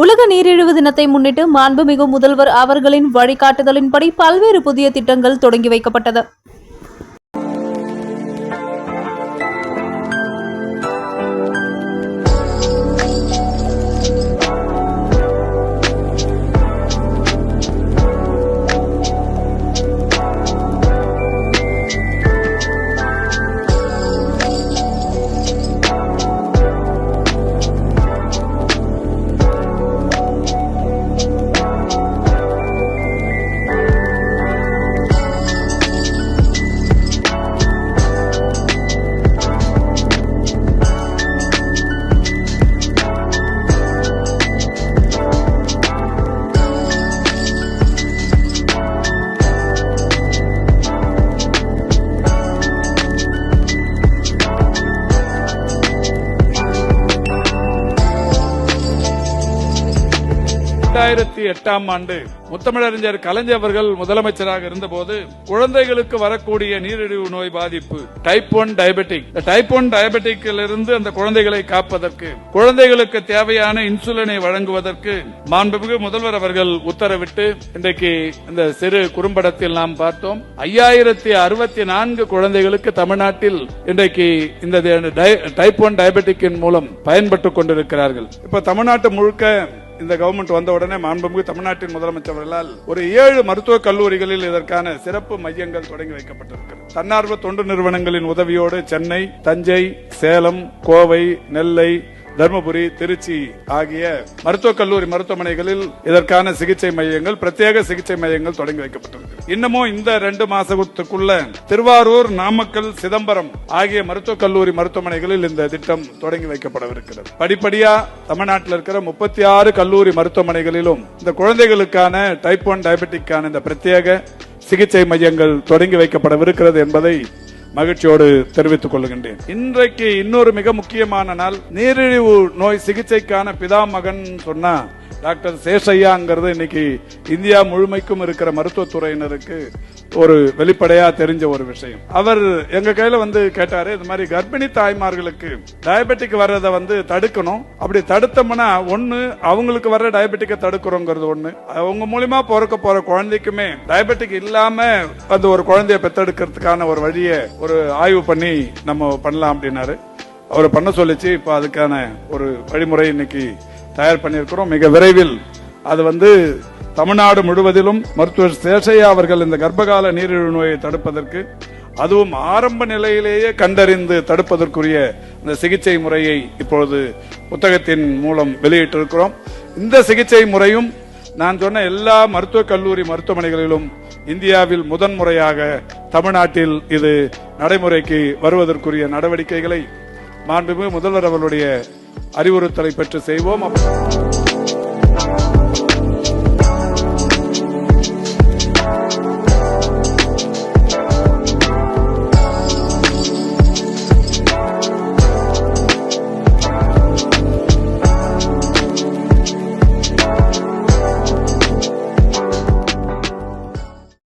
உலக நீரிழிவு தினத்தை முன்னிட்டு மாண்புமிகு முதல்வர் அவர்களின் வழிகாட்டுதலின்படி பல்வேறு புதிய திட்டங்கள் தொடங்கி வைக்கப்பட்டது. இரண்டாயிரத்தி எட்டாம் ஆண்டு முத்தமிழறிஞர் கலைஞர் அவர்கள் முதலமைச்சராக இருந்தபோது குழந்தைகளுக்கு வரக்கூடிய நீரிழிவு நோய் பாதிப்பு type one diabetic type one டயபெட்டிக்கில் இருந்து அந்த குழந்தைகளை காப்பதற்கு குழந்தைகளுக்கு தேவையான இன்சுலினை வழங்குவதற்கு மாண்புமிகு முதல்வர் அவர்கள் உத்தரவிட்டு இன்றைக்கு இந்த சிறு குறும்படத்தில் நாம் பார்த்தோம். ஐயாயிரத்தி அறுபத்தி நான்கு குழந்தைகளுக்கு தமிழ்நாட்டில் இன்றைக்கு இந்த டைப் ஒன் டயபெட்டிக்கின் மூலம் பயன்பட்டுக் கொண்டிருக்கிறார்கள். இப்ப தமிழ்நாட்டு முழுக்க இந்த கவர்மெண்ட் வந்த உடனே மாண்புமிகு தமிழ்நாட்டின் முதலமைச்சர்களால் ஒரு ஏழு மருத்துவக் கல்லூரிகளில் இதற்கான சிறப்பு மையங்கள் தொடங்கி வைக்கப்பட்டிருக்கிறது. தன்னார்வ தொண்டு நிறுவனங்களின் உதவியோடு சென்னை தஞ்சை சேலம் கோவை நெல்லை தருமபுரி திருச்சி ஆகிய மருத்துவக் கல்லூரி மருத்துவமனைகளில் இதற்கான சிகிச்சை மையங்கள் பிரத்யேக சிகிச்சை மையங்கள் தொடங்கி வைக்கப்பட்டிருக்கு இன்னமும் இந்த ரெண்டு மாசத்துக்குள்ள திருவாரூர் நாமக்கல் சிதம்பரம் ஆகிய மருத்துவக் கல்லூரி மருத்துவமனைகளில் இந்த திட்டம் தொடங்கி வைக்கப்படவிருக்கிறது. படிப்படியா தமிழ்நாட்டில் இருக்கிற முப்பத்தி ஆறு கல்லூரி மருத்துவமனைகளிலும் இந்த குழந்தைகளுக்கான டைப் ஒன் டயபெட்டிக்கான இந்த பிரத்யேக சிகிச்சை மையங்கள் தொடங்கி வைக்கப்படவிருக்கிறது என்பதை மகிழ்ச்சியோடு தெரிவித்துக் கொள்கின்றேன். இன்றைக்கு இன்னொரு மிக முக்கியமான நாள். நீரிழிவு நோய் சிகிச்சைக்கான பிதா மகன் சொன்னா டாக்டர் சேஷையாங்கிறது இன்னைக்கு இந்தியா முழுமைக்கும் இருக்கிற மருத்துவத்துறையினருக்கு ஒரு வெளிப்படையா தெரிஞ்ச ஒரு விஷயம். அவர் எங்க கையில வந்து கேட்டாரு இது மாதிரி கர்ப்பிணி தாய்மார்களுக்கு டயபெட்டிக் வர்றதை வந்து தடுக்கணும். அப்படி தடுத்தோம்னா ஒண்ணு அவங்களுக்கு வர்ற டயபெட்டிக்கை தடுக்கிறோங்கிறது ஒண்ணு. அவங்க மூலியமா பிறக்க போற குழந்தைக்குமே டயபெட்டிக் இல்லாம அந்த ஒரு குழந்தைய பெத்தெடுக்கிறதுக்கான ஒரு வழியை ஒரு ஆய்வு பண்ணி நம்ம பண்ணலாம் அப்படின்னாரு. அவர் பண்ண சொல்லிச்சு இப்ப அதுக்கான ஒரு வழிமுறை இன்னைக்கு தயார் பண்ணியிருக்கிறோம். மிக விரைவில் அது வந்து தமிழ்நாடு முழுவதிலும் மருத்துவர் சேஷையா அவர்கள் இந்த கர்ப்பகால நீரிழிவு நோயை தடுப்பதற்கு அதுவும் ஆரம்ப நிலையிலேயே கண்டறிந்து தடுப்பதற்குரிய இந்த சிகிச்சை முறையை இப்பொழுது புத்தகத்தின் மூலம் வெளியிட்டிருக்கிறோம். இந்த சிகிச்சை முறையும் நான் சொன்ன எல்லா மருத்துவக் கல்லூரி மருத்துவமனைகளிலும் இந்தியாவில் முதன்முறையாக தமிழ்நாட்டில் இது நடைமுறைக்கு வருவதற்குரிய நடவடிக்கைகளை மாண்புமிகு முதல்வர் அவருடைய அறிவுறுத்தலை பெற்று செய்வோம்.